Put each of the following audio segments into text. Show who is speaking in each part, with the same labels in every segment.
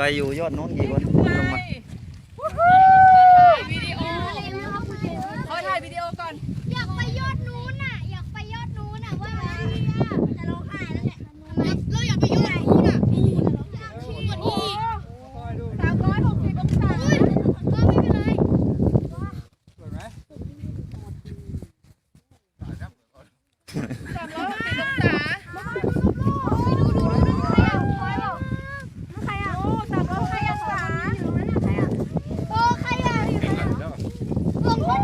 Speaker 1: กลอยู่ยอดโน้นกี่คนลงมา
Speaker 2: ถ่ายวิดีโอขอถ่ายวิดีโอก่อน
Speaker 3: อยากไปยอดนู้นน่ะ อยากไปยอดนู้นน่ะว่าไหมจะร้องไห้แล้วเนี่ยเราอยากไปยอดนู้นน่ะนู่นน่ะสูงกว่านี้อีก
Speaker 2: สามร้อยหกสิบองศา
Speaker 3: เฮ้ยก็ไม่เป็นไร
Speaker 2: สามร้อยหกสิบองศา
Speaker 3: ดูดูดูใครอะใครอะใครอะ
Speaker 2: โอ้สามร้อยหกสิบองศา
Speaker 3: ใครอะโอ้ใครอะสองคนยืนอยู่ตรงนั้นน่ะใครอะคนยืนอยู่ใครอะใครอะนั่นน่ะ
Speaker 2: เท่กับพี่ยู
Speaker 3: เอ๊ะมีคนอยู่ตรงนั้นด้วยมันไม่เลยเล ย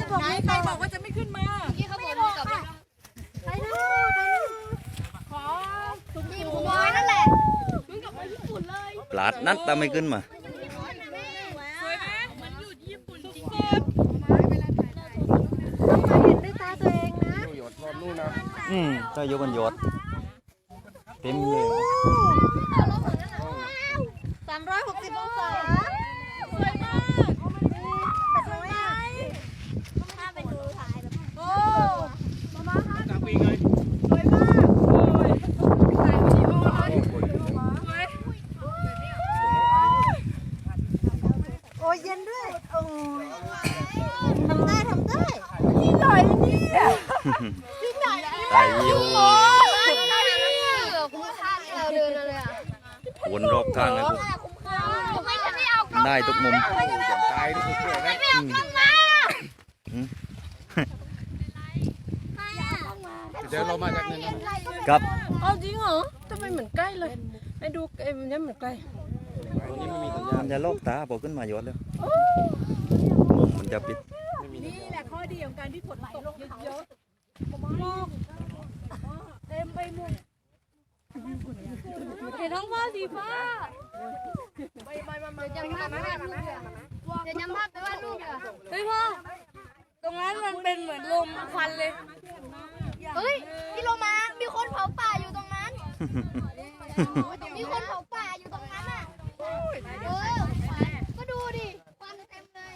Speaker 2: จะบอกใครบอกว่าจะไม่ขึ้นมา
Speaker 3: พี่เขาบอกกับไปดูไปดู
Speaker 2: ขอ
Speaker 3: นี่ผมบอยนั่นแหละ
Speaker 1: หลาดนัดแต่ไม่ขึ้นมา
Speaker 2: สวยไหมมือนอยู่ญี่ปุ่นจริง
Speaker 1: อืมถ้ายกกันยอดเต็มเลย
Speaker 3: สามร้อยหกสิบองศา
Speaker 2: ๆสวยมาก
Speaker 3: สวยไหมถ้าไปดูถ่ายแบบโอ้
Speaker 2: สวยมากโอ้ยถ่ายวิดีโอเลยสวย
Speaker 3: โอ้ย เย็นด้วยโอ้ยทำได้ทำได้
Speaker 2: นี่หน่อยเนี่ย
Speaker 3: ที่ไหนอะ
Speaker 1: ตายยิว
Speaker 3: โอ้ยได้เนี่ยคุ้มค่าที่เราเดินมาเลยอะ
Speaker 1: วนรอบข้างเลยพวก
Speaker 3: คุ้มค่าทำไมฉันไม่เอากล้อง
Speaker 1: ได้ทุกมุม
Speaker 3: ทำไมฉันไม่เอากล้องไม่เอากล้องมา
Speaker 1: อืม
Speaker 4: เดี๋ยวเรามาจากไหนนะ
Speaker 1: ครับ
Speaker 2: เอาจริงเหรอทำไมเหมือนใกล้เลยไอ้ดูเอ็มเนี่ยเหมือนใกล้
Speaker 4: ตรงนี้ไม่มีสัญญา
Speaker 1: มันจะลอกตาพอขึ้นมายอดแล้วมุมมันจะปิด
Speaker 2: นี่แหละข้อดีของการที่ฝนตกเยอะเต็มไปหมดเห็นท้องฟ้าสีฟ้าไปไปมามา
Speaker 3: เดี๋ยวจำภาพไปวาดรูปเดี๋ยวเดี๋ยวจำภาพไปวาดรูปเดี๋ยว
Speaker 2: เฮ้ยพ่อตรงนั้นมันเป็นเหมือนลมควันเลย
Speaker 3: เฮ้ยพี่โลมามีคนเผาป่าอยู่ตรงนั้นมีคนเผาป่าอยู่ตรงนั้นอะเออก็ดูดิควันเต็มเลย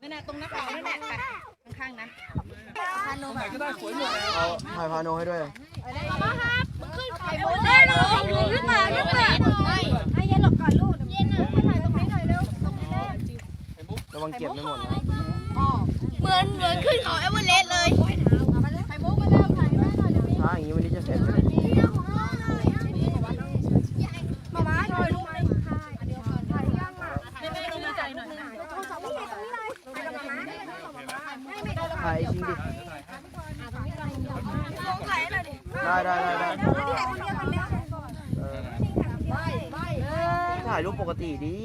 Speaker 2: นั่น แหละตรงหน้าผานั่นแหละข้างๆนะ
Speaker 4: ไหนก็ได้สวยหมด
Speaker 5: เอาถ่ายพาโนให้ด้วย
Speaker 3: ขึ้นไข่บนได้เลยขึ้นมาขึ้นมาให้เย็นหลบก่อนลูกเย็นอะให้ถ่ายตรงนี้หน่อยเร็วตรงนี้เลย
Speaker 5: ระวังเก็บไม่หมดนะ
Speaker 3: เหมือนเหมือนขึ้นเขาเอเวอเรสต์เลยไข่มุกมาเริ่มถ่ายให้หน่อยเดี๋ยวนี้
Speaker 5: ช้าอย่างนี้วันนี้จะเสร็จไหม
Speaker 3: มาม้าหน่อยลูก
Speaker 2: ไม่ไม่ต้องดีใจหน่อย
Speaker 5: ถ่ายจริงดิ
Speaker 3: ถ่ายหน่อยดิ
Speaker 5: ได้ได้ได้ได้
Speaker 3: ที่ไหนคนเดียวคนเดียว
Speaker 5: เออถ่ายรูปปกติดี